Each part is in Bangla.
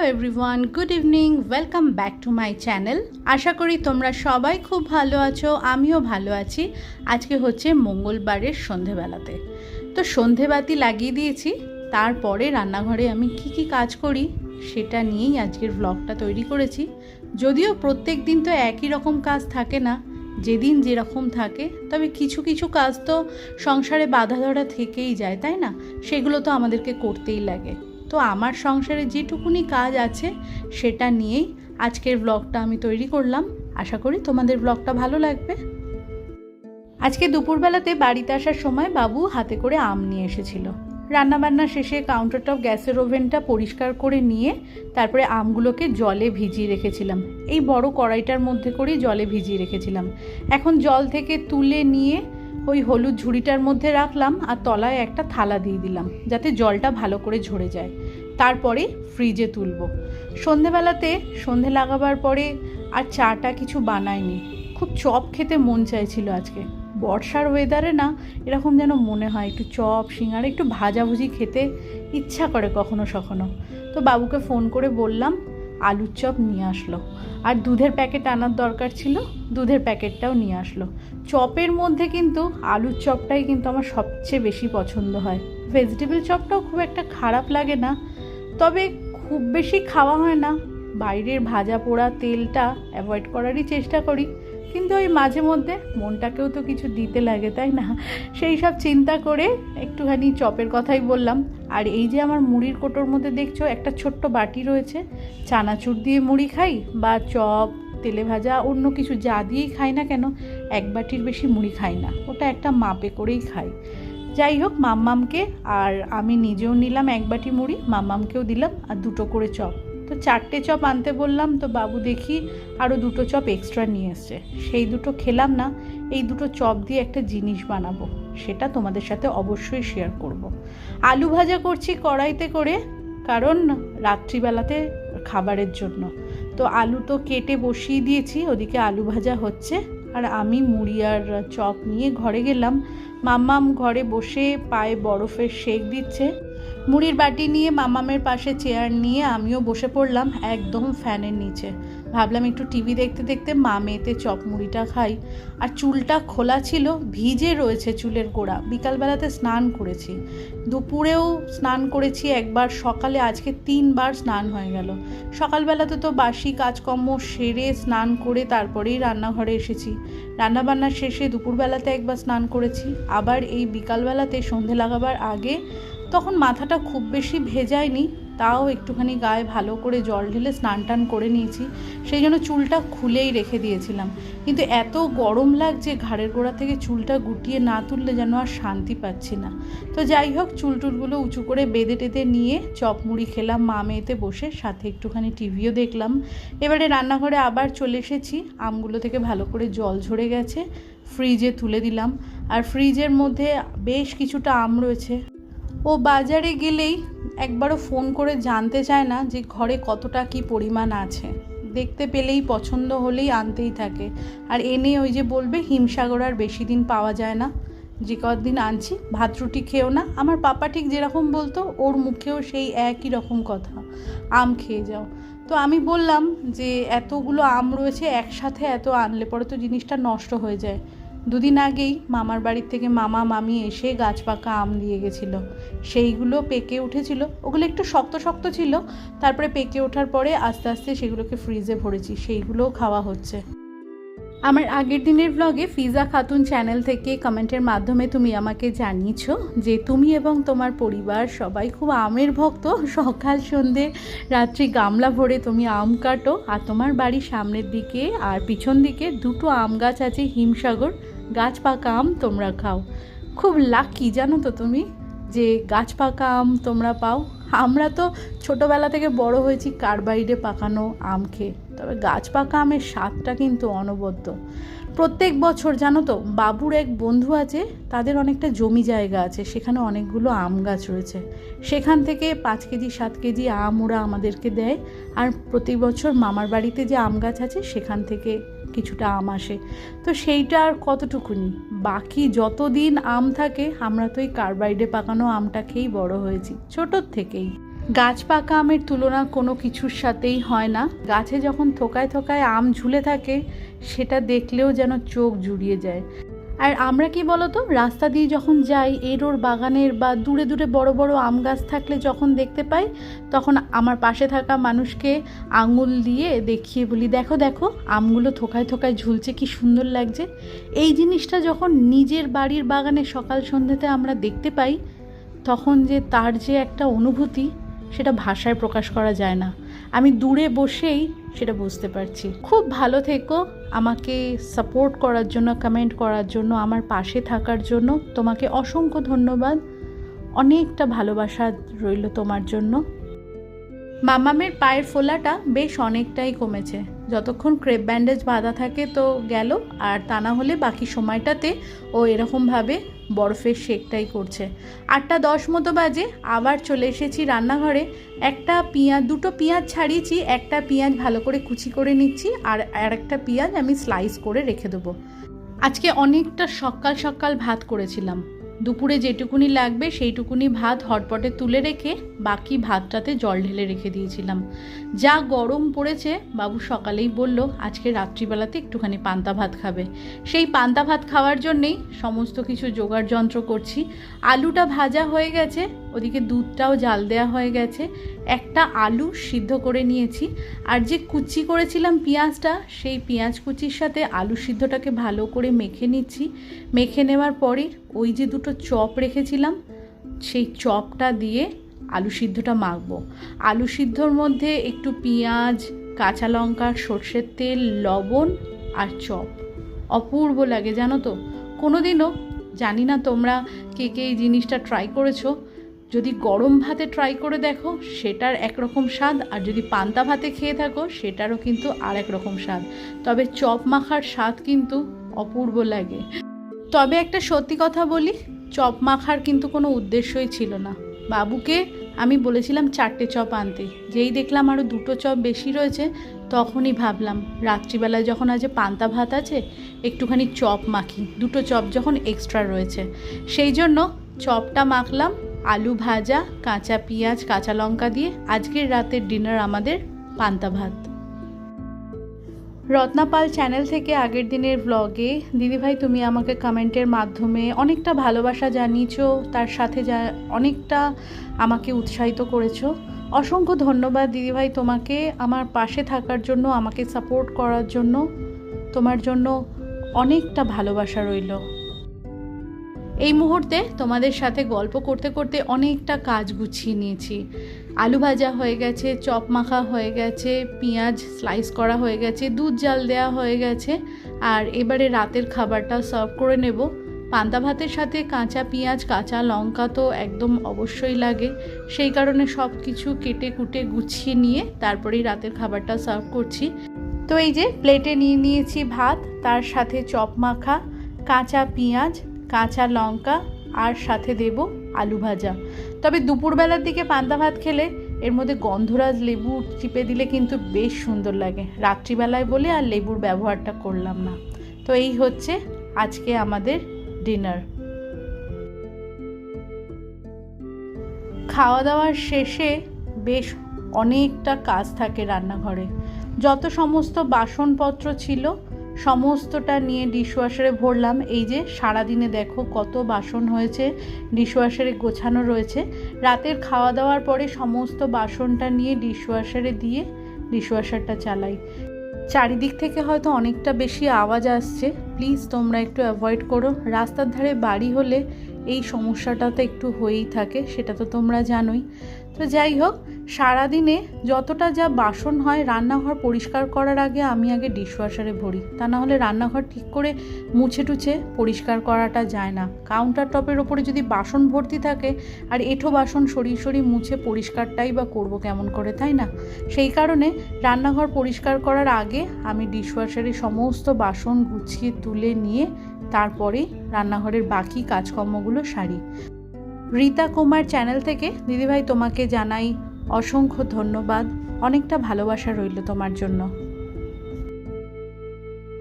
Hello everyone good evening welcome back to my channel আশা করি তোমরা সবাই খুব ভালো আছো, আমিও ভালো আছি। আজকে হচ্ছে মঙ্গলবারের সন্ধেবেলাতে। তো সন্ধেবাতি লাগিয়ে দিয়েছি। তারপরে রান্নাঘরে আমি কি কি কাজ করি সেটা নিয়েই আজকের ব্লগটা তৈরি করেছি। যদিও প্রত্যেক দিন তো একই রকম কাজ থাকে না। যেদিন যেরকম থাকে, তবে কিছু কিছু কাজ তো সংসারে বাধা ধরা থেকেই যায়, তাই না? সেগুলো তো আমাদেরকে করতেই লাগে। তো আমার সংসারে যেটুকুনি কাজ আছে, সেটা নিয়েই আজকের ব্লগটা আমি তৈরি করলাম। আশা করি তোমাদের ব্লগটা ভালো লাগবে। আজকে দুপুরবেলাতে বাড়িতে আসার সময় বাবু হাতে করে আম নিয়ে এসেছিল। রান্নাবান্না শেষে কাউন্টার টপ গ্যাসের ওভেনটা পরিষ্কার করে নিয়ে তারপরে আমগুলোকে জলে ভিজিয়ে রেখেছিলাম। এই বড় কড়াইটার মধ্যে করেই জলে ভিজিয়ে রেখেছিলাম। এখন জল থেকে তুলে নিয়ে ওই হলুদ ঝুড়িটার মধ্যে রাখলাম আর তলায় একটা থালা দিয়ে দিলাম, যাতে জলটা ভালো করে ঝরে যায়। তারপরে ফ্রিজে তুলবো। সন্ধেবেলাতে সন্ধে লাগাবার পরে আর চাটা কিছু বানায়নি খুব চপ খেতে মন চাইছিল আজকে। বর্ষার ওয়েদারে না এরকম যেন মনে হয়, একটু চপ সিঙ্গারা একটু ভাজাভুজি খেতে ইচ্ছা করে কখনো সখনো তো বাবুকে ফোন করে বললাম আলুর চপ নিয়ে আসলো। আর দুধের প্যাকেট আনার দরকার ছিল, দুধের প্যাকেটটাও নিয়ে আসলো। চপের মধ্যে কিন্তু আলুর চপটাই কিন্তু আমার সবচেয়ে বেশি পছন্দ হয়। ভেজিটেবল চপটাও খুব একটা খারাপ লাগে না, তবে খুব বেশি খাওয়া হয় না। বাইরের ভাজা পোড়া তেলটা অ্যাভয়েড করারই চেষ্টা করি। কিন্তু ওই মাঝে মধ্যে মনটাকেও তো কিছু দিতে লাগে, তাই না? সেই সব চিন্তা করে একটুখানি চপের কথাই বললাম। আর এই যে আমার মুড়ির কোটোর মধ্যে দেখছ, একটা ছোট্ট বাটি রয়েছে। চানাচুর দিয়ে মুড়ি খাই বা চপ, তেলে ভাজা, অন্য কিছু যা দিয়েই খাই না কেন, এক বাটির বেশি মুড়ি খাই না। ওটা একটা মাপে করেই খাই। যাই হোক, মাম্মামকে আর আমি নিজেও নিলাম এক বাটি মুড়ি, মাম্মামকেও দিলাম আর দুটো করে চপ। তো চারটে চপ আনতে বললাম, তো বাবু দেখি আরও দুটো চপ এক্সট্রা নিয়ে এসছে। সেই দুটো খেলাম না, এই দুটো চপ দিয়ে একটা জিনিস বানাবো, সেটা তোমাদের সাথে অবশ্যই শেয়ার করব। আলু ভাজা করছি কড়াইতে করে, কারণ রাত্রিবেলাতে খাবারের জন্য। তো আলু তো কেটে বসিয়ে দিয়েছি, ওদিকে আলু ভাজা হচ্ছে, আর আমি মুড়ি আর চপ নিয়ে ঘরে গেলাম। মাম্মাম ঘরে বসে পায়ে বরফের শেক দিচ্ছে। মুড়ির বাটি নিয়ে মামামের পাশে চেয়ার নিয়ে আমিও বসে পড়লাম একদম ফ্যানের নিচে। ভাবলাম একটু টিভি দেখতে দেখতে মা মেয়েতে চপ মুড়িটা খাই। আর চুলটা খোলা ছিল, ভিজে রয়েছে চুলের গোড়া। বিকালবেলাতে স্নান করেছি। দুপুরেও স্নান করেছি একবার, সকালে আজকে তিনবার স্নান হয়ে গেল। সকালবেলাতে তো বাসি কাজকর্ম সেরে স্নান করে তারপরেই রান্নাঘরে এসেছি। রান্নাবান্না শেষে দুপুরবেলাতে একবার স্নান করেছি। আবার এই বিকালবেলাতে সন্ধে লাগাবার আগে তখন মাথাটা খুব বেশি ভেজায়নি, তাও একটুখানি গায়ে ভালো করে জল ঢেলে স্নান টান করে নিয়েছি, সেই জন্য চুলটা খুলেই রেখে দিয়েছিলাম। কিন্তু এত গরম লাগছে ঘাড়ের গোড়া থেকে চুলটা গুটিয়ে না তুললে যেন আর শান্তি পাচ্ছি না। তো যাই হোক, চুল টুলগুলো উঁচু করে বেঁধে টেঁধে নিয়ে চপ মুড়ি খেলাম, মা মেয়েতে বসে, সাথে একটুখানি টিভিও দেখলাম। এবারে রান্নাঘরে আবার চলে এসেছি, আমগুলো থেকে ভালো করে জল ঝরে গেছে, ফ্রিজে তুলে দিলাম। আর ফ্রিজের মধ্যে বেশ কিছুটা আম রয়েছে। ও বাজারে গেলেই একবারও ফোন করে জানতে চায় না যে ঘরে কতটা কি পরিমাণ আছে। দেখতে পেলেই পছন্দ হলেই আনতেই থাকে। আর এনে ওই যে বলবে, হিমসাগর আর বেশি দিন পাওয়া যায় না। যে কদিন আনছি, ভাত রুটি খেও না। আমার পাপা ঠিক যেরকম বলতো, ওর মুখেও সেই একই রকম কথা। আম খেয়ে যাও। তো আমি বললাম যে, এতগুলো আম রয়েছে, একসাথে এত আনলে পরে তো জিনিসটা নষ্ট হয়ে যায়। দুদিন আগেই মামার বাড়ির থেকে মামা, মামি এসে গাছ পাকা আম দিয়ে গেছিল। সেইগুলো পেকে উঠেছিল। ওগুলো একটু শক্ত শক্ত ছিল। তারপরে পেকে ওঠার পরে আস্তে আস্তে সেগুলোকে ফ্রিজে ভরেছি। সেইগুলোও খাওয়া হচ্ছে। আমার আগের দিনের ব্লগে ফিজা খাতুন চ্যানেল থেকে কমেন্টের মাধ্যমে তুমি আমাকে জানিয়েছো যে তুমি এবং তোমার পরিবার সবাই খুব আমের ভক্ত। সকাল সন্ধে রাত্রি গামলা ভরে তুমি আম কাটো। আর তোমার বাড়ির সামনের দিকে আর পিছন দিকে দুটো আম গাছ আছে হিমসাগর। গাছ পাকা আম তোমরা খাও। খুব লাকি জানো তো তুমি যে গাছ পাকা আম তোমরা পাও। আমরা তো ছোটোবেলা থেকে বড় হয়েছি কার্বাইডে পাকানো আম খেয়ে। তবে গাছ পাকা আমের স্বাদটা কিন্তু অনবদ্য। প্রত্যেক বছর জানো তো বাবুর এক বন্ধু আছে, তাদের অনেকটা জমি জায়গা আছে, সেখানে অনেকগুলো আম গাছ রয়েছে। সেখান থেকে পাঁচ কেজি, সাত কেজি আম ওরা আমাদেরকে দেয়। আর প্রতি বছর মামার বাড়িতে যে আম গাছ আছে, সেখান থেকে কিছুটা আম আসে। তো সেইটা আর কতটুকুনি? বাকি যতদিন আম থাকে, আমরা তো এই কার্বাইডে পাকানো আমটা খেয়েই বড় হয়েছি ছোটোর থেকেই। গাছ পাকা আমের তুলনা কোনো কিছুর সাথেই হয় না। গাছে যখন থোকায় থোকায় আম ঝুলে থাকে, সেটা দেখলেও যেন চোখ জুড়িয়ে যায়। আর আমরা কি বলতো, রাস্তা দিয়ে যখন যাই, এরোর বাগানের বা দূরে দূরে বড় বড় আম গাছ থাকলে যখন দেখতে পাই, তখন আমার পাশে থাকা মানুষকে আঙুল দিয়ে দেখিয়ে বলি, দেখো দেখো, আমগুলো থোকায় থোকায় ঝুলছে, কি সুন্দর লাগছে। এই জিনিসটা যখন নিজের বাড়ির বাগানে সকাল সন্ধ্যাতে আমরা দেখতে পাই, তখন যে তার যে একটা অনুভূতি, সেটা ভাষায় প্রকাশ করা যায় না। আমি দূরে বসেই সেটা বুঝতে পারছি। খুব ভালো থেকো। আমাকে সাপোর্ট করার জন্য কমেন্ট করার জন্য, আমার পাশে থাকার জন্য তোমাকে অসংখ্য ধন্যবাদ। অনেকটা ভালোবাসা রইল তোমার জন্য। মামামের পায়ের ফোলাটা বেশ অনেকটাই কমেছে। যতক্ষণ ক্রেপ ব্যান্ডেজ বাঁধা থাকে তো গেল, আর তা না হলে বাকি সময়টাতে ও এরকমভাবে বরফের শেকটাই করছে। আটটা দশ মতো বাজে, আবার চলে এসেছি রান্নাঘরে। একটা পেঁয়াজ, দুটো পেঁয়াজ ছাড়িয়েছি, একটা পেঁয়াজ ভালো করে কুচি করে নিচ্ছি, আর আর একটা পেঁয়াজ আমি স্লাইস করে রেখে দেবো। আজকে অনেকটা সকাল সকাল ভাত করেছিলাম। দুপুরে যেটুকুনি লাগবে সেইটুকুনি ভাত হটপটে তুলে রেখে বাকি ভাতটাতে জল ঢেলে রেখে দিয়েছিলাম। যা গরম পড়েছে, বাবু সকালেই বলল, আজকে রাত্রিবেলাতে একটুখানি পান্তা ভাত খাবে। সেই পান্তা ভাত খাওয়ার জন্যেই সমস্ত কিছু জোগাড় যন্ত্র করছি। আলুটা ভাজা হয়ে গেছে ওদিকে দুধটাও জাল দেওয়া হয়ে গেছে। একটা আলু সিদ্ধ করে নিয়েছি। আর যে কুচি করেছিলাম পেঁয়াজটা, সেই পেঁয়াজ কুচির সাথে আলু সিদ্ধটাকে ভালো করে মেখে নিচ্ছি। মেখে নেওয়ার পরে ওই যে দুটো চপ রেখেছিলাম, সেই চপটা দিয়ে আলু সিদ্ধটা মাখবো। আলু সিদ্ধর মধ্যে একটু পেঁয়াজ, কাঁচা লঙ্কা, সর্ষের তেল, লবণ আর চপ। অপূর্ব লাগে, জানো তো? কোনোদিনও, জানি না তোমরা কে কে এই জিনিসটা ট্রাই করেছ যদি গরম ভাতে ট্রাই করে দেখো, সেটার একরকম স্বাদ, আর যদি পান্তা ভাতে খেয়ে থাকো, সেটারও কিন্তু আর রকম স্বাদ। তবে চপ মাখার স্বাদ কিন্তু অপূর্ব লাগে। তবে একটা সত্যি কথা বলি, চপ মাখার কিন্তু কোনো উদ্দেশ্যই ছিল না। বাবুকে আমি বলেছিলাম চারটে চপ আনতে। যেই দেখলাম আরও দুটো চপ বেশি রয়েছে, তখনই ভাবলাম, রাত্রিবেলায় যখন আজ পান্তা ভাত আছে, একটুখানি চপ মাখি। দুটো চপ যখন এক্সট্রা রয়েছে। সেই জন্য চপটা মাখলাম আলু ভাজা, কাঁচা পেঁয়াজ, কাঁচা লঙ্কা দিয়ে আজকের রাতের ডিনার আমাদের পান্তা ভাত। রত্নাপাল চ্যানেল থেকে আগের দিনের ব্লগে দিদিভাই তুমি আমাকে কমেন্টের মাধ্যমে অনেকটা ভালোবাসা জানিয়েছো, তার সাথে যা অনেকটা আমাকে উৎসাহিত করেছ। অসংখ্য ধন্যবাদ দিদিভাই তোমাকে আমার পাশে থাকার জন্য, আমাকে সাপোর্ট করার জন্য। তোমার জন্য অনেকটা ভালোবাসা রইল। এই মুহূর্তে তোমাদের সাথে গল্প করতে করতে অনেকটা কাজ গুছিয়ে নিয়েছি। আলু ভাজা হয়ে গেছে, চপ মাখা হয়ে গেছে, পেঁয়াজ স্লাইস করা হয়ে গেছে, দুধ জাল দেওয়া হয়ে গেছে, আর এবারে রাতের খাবারটা সার্ভ করে নেব। পান্তা ভাতের সাথে কাঁচা পেঁয়াজ, কাঁচা লঙ্কা তো একদম অবশ্যই লাগে। সেই কারণে সব কিছু কেটে কুটে গুছিয়ে নিয়ে তারপরেই রাতের খাবারটা সার্ভ করছি। তো এই যে প্লেটে নিয়ে নিয়েছি ভাত, তার সাথে চপ মাখা, কাঁচা পেঁয়াজ কাঁচা লঙ্কা আর সাথে দেব আলু ভাজা। তবে দুপুরবেলার দিকে পান্তা ভাত খেলে এর মধ্যে গন্ধরাজ লেবু চিপে দিলে কিন্তু বেশ সুন্দর লাগে। রাত্রিবেলায় বলে আর লেবুর ব্যবহারটা করলাম না। তো এই হচ্ছে আজকে আমাদের ডিনার। খাওয়া দাওয়ার শেষে বেশ অনেকটা কাজ থাকে রান্নাঘরে। যত সমস্ত বাসনপত্র ছিল সমস্তটা নিয়ে ডিশওয়াশারে ভরলাম। এই যে সারাদিনে দেখো কত বাসন হয়েছে, ডিশওয়াশারে গোছানো রয়েছে। রাতের খাওয়া দাওয়ার পরে সমস্ত বাসনটা নিয়ে ডিশওয়াশারে দিয়ে ডিশওয়াশারটা চালাই। চারিদিক থেকে হয়তো অনেকটা বেশি আওয়াজ আসছে। প্লিজ তোমরা একটু অ্যাভয়েড করো। রাস্তার ধারে বাড়ি হলে এই সমস্যাটা তো একটু হয়েই থাকে, সেটা তো তোমরা জানোই। তো যাই হোক, সারাদিনে যতটা যা বাসন হয়, রান্নাঘর পরিষ্কার করার আগে আমি আগে ডিশওয়াশারে ভরি। তা না হলে রান্নাঘর ঠিক করে মুছে টুছে পরিষ্কার করাটা যায় না। কাউন্টার টপের ওপরে যদি বাসন ভর্তি থাকে, আর এঁঠো বাসন সরিয়ে সরিয়ে মুছে পরিষ্কারটাই বা করব কেমন করে, তাই না? সেই কারণে রান্নাঘর পরিষ্কার করার আগে আমি ডিশওয়াশারে সমস্ত বাসন গুছিয়ে তুলে নিয়ে তারপরে রান্নাঘরের বাকি কাজকর্মগুলো সারি। রীতা কুমার চ্যানেল থেকে, দিদিভাই, তোমাকে জানাই অসংখ্য ধন্যবাদ। অনেকটা ভালোবাসা রইল তোমার জন্য।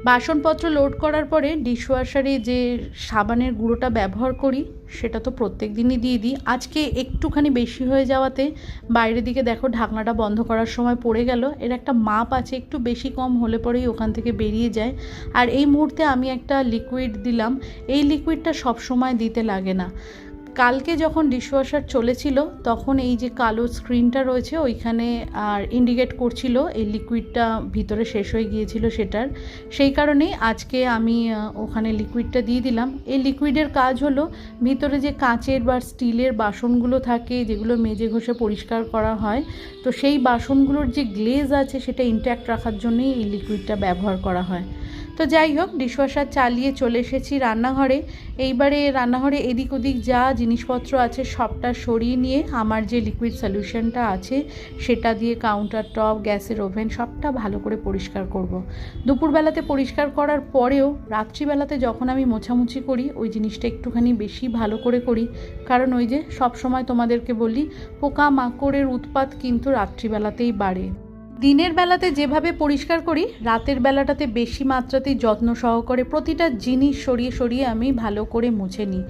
বাসনপত্র লোড করার পরে ডিশওয়াশারে যে সাবানের গুঁড়োটা ব্যবহার করি, সেটা তো প্রত্যেক দিনই দিয়ে দিই। আজকে একটুখানি বেশি হয়ে যাওয়াতে বাইরের দিকে দেখো ঢাকনাটা বন্ধ করার সময় পড়ে গেল। এর একটা মাপ আছে, একটু বেশি কম হলে পরেই ওখান থেকে বেরিয়ে যায়। আর এই মুহূর্তে আমি একটা লিকুইড দিলাম। এই লিকুইডটা সব সময় দিতে লাগে না। কালকে যখন ডিশওয়াশার চলেছিল, তখন এই যে কালো স্ক্রিনটা রয়েছে, ওইখানে আর ইন্ডিকেট করছিল, এই লিকুইডটা ভিতরে শেষ হয়ে গিয়েছিল সেটার। সেই কারণেই আজকে আমি ওখানে লিকুইডটা দিয়ে দিলাম। এই লিকুইডের কাজ হলো, ভিতরে যে কাঁচের বা স্টিলের বাসনগুলো থাকে, যেগুলো মেজে ঘষে পরিষ্কার করা হয়, তো সেই বাসনগুলোর যে গ্লেজ আছে, সেটা ইনট্যাক্ট রাখার জন্যই এই লিকুইডটা ব্যবহার করা হয়। তো যাই হোক, ডিশওয়াশার চালিয়ে চলে এসেছি রান্নাঘরে। এইবারে রান্নাঘরে এদিক ওদিক যা জিনিসপত্র আছে সবটা সরিয়ে নিয়ে আমার যে লিকুইড সলিউশনটা আছে, সেটা দিয়ে কাউন্টার টপ গ্যাসের ওভেন সবটা ভালো করে পরিষ্কার করব। দুপুরবেলাতে পরিষ্কার করার পরেও রাত্রিবেলাতে যখন আমি মোছামুছি করি, ওই জিনিসটা একটুখানি বেশি ভালো করে করি। কারণ ওই যে সব সময় তোমাদেরকে বলি পোকা মাকড়ের উৎপাত কিন্তু রাত্রিবেলাতেই বাড়ে। দিনের বেলাতে যেভাবে পরিষ্কার করি, রাতের বেলাটাতে বেশি মাত্রাতেই যত্ন সহকারে প্রতিটা জিনিস সরিয়ে সরিয়ে আমি ভালো করে মুছে নিই।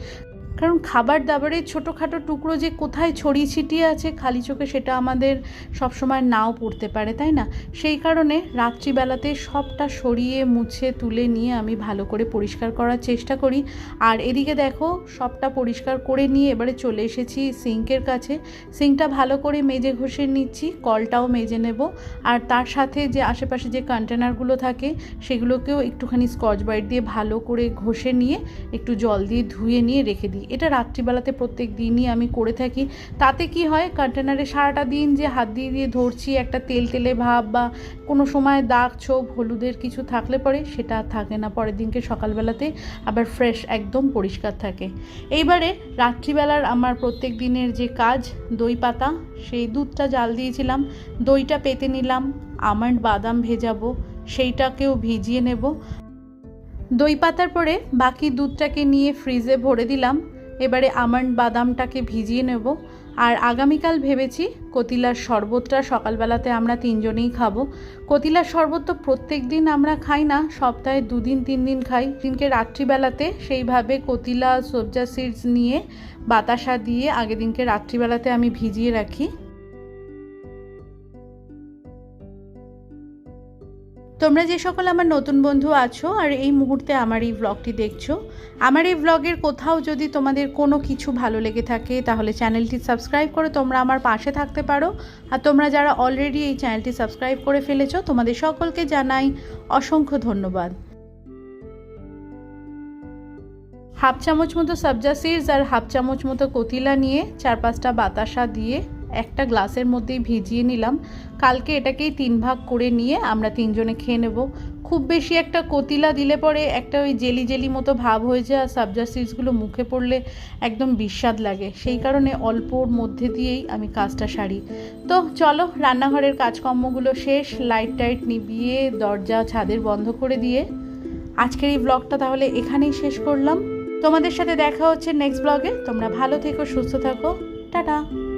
কারণ খাবার দাবারের ছোটোখাটো টুকরো যে কোথায় ছড়িয়ে ছিটিয়ে আছে খালি চোখে সেটা আমাদের সবসময় নাও পড়তে পারে, তাই না? সেই কারণে রাত্রিবেলাতে সবটা সরিয়ে, মুছে, তুলে নিয়ে আমি ভালো করে পরিষ্কার করার চেষ্টা করি। আর এদিকে দেখো, সবটা পরিষ্কার করে নিয়ে এবারে চলে এসেছি সিঙ্কের কাছে। সিঙ্কটা ভালো করে মেজে ঘষে নিচ্ছি, কলটাও মেজে নেব। আর তার সাথে যে আশেপাশে যে কন্টেনারগুলো থাকে, সেগুলোকেও একটুখানি স্কচ ব্রাইট দিয়ে ভালো করে ঘষে নিয়ে একটু জল দিয়ে ধুয়ে নিয়ে রেখে দিই। এটা রাত্রিবেলাতে প্রত্যেক দিনই আমি করে থাকি। তাতে কি হয় কন্টেনারে সারাটা দিন যে হাত দিয়ে দিয়ে ধরছি, একটা তেল তেলে ভাব বা কোনো সময় দাগ, ছোপ, হলুদের কিছু থাকলে পরে সেটা থাকে না। পরের দিনকে সকালবেলাতে আবার ফ্রেশ একদম পরিষ্কার থাকে। এইবারে রাত্রিবেলার আমার প্রত্যেক দিনের যে কাজ, দই পাতা, সেই দুধটা জাল দিয়েছিলাম, দইটা পেতে নিলাম আমন্ড বাদাম ভেজাবো, সেইটাকেও ভিজিয়ে নেব। দই পাতার পরে বাকি দুধটাকে নিয়ে ফ্রিজে ভরে দিলাম। এবারে আমন্ড বাদামটাকে ভিজিয়ে নেব। আর আগামীকাল ভেবেছি কতিলার শরবতটা সকালবেলাতে আমরা তিনজনেই খাব। কতিলার শরবত তো প্রত্যেক দিন আমরা খাই না, সপ্তাহে দুদিন তিন দিন খাই। দিনকে রাত্রিবেলাতে সেইভাবে কতিলা, সবজা সিডস নিয়ে বাতাসা দিয়ে আগের দিনকে রাত্রিবেলাতে আমি ভিজিয়ে রাখি। তোমরা যে সকল আমার নতুন বন্ধু আছো আর এই মুহূর্তে আমার এই ব্লগটি দেখছ, আমার এই ব্লগের কোথাও যদি তোমাদের কোনো কিছু ভালো লেগে থাকে, তাহলে চ্যানেলটি সাবস্ক্রাইব করে তোমরা আমার পাশে থাকতে পারো। আর তোমরা যারা অলরেডি এই চ্যানেলটি সাবস্ক্রাইব করে ফেলেছো, তোমাদের সকলকে জানাই অসংখ্য ধন্যবাদ। হাফ চামচ মতো সবজা সিডস আর হাফ চামচ মতো কতিলা নিয়ে চার পাঁচটা বাতাসা দিয়ে একটা গ্লাসের মধ্যেই ভিজিয়ে নিলাম। কালকে এটাকেই তিন ভাগ করে নিয়ে আমরা তিনজনে খেয়ে নেব। খুব বেশি একটা কতিলা দিলে পরে একটা ওই জেলি জেলি মতো ভাব হয়ে যায় আর সাবজা মুখে পড়লে একদম বিস্বাদ লাগে। সেই কারণে অল্পর মধ্যে দিয়েই আমি কাজটা সারি। তো চলো, রান্নাঘরের কাজকর্মগুলো শেষ। লাইট টাইট নিভিয়ে দরজা ছাদের বন্ধ করে দিয়ে আজকের এই ব্লগটা তাহলে এখানেই শেষ করলাম। তোমাদের সাথে দেখা হচ্ছে নেক্সট ব্লগে তোমরা ভালো থেকো, সুস্থ থাকো। টাটা!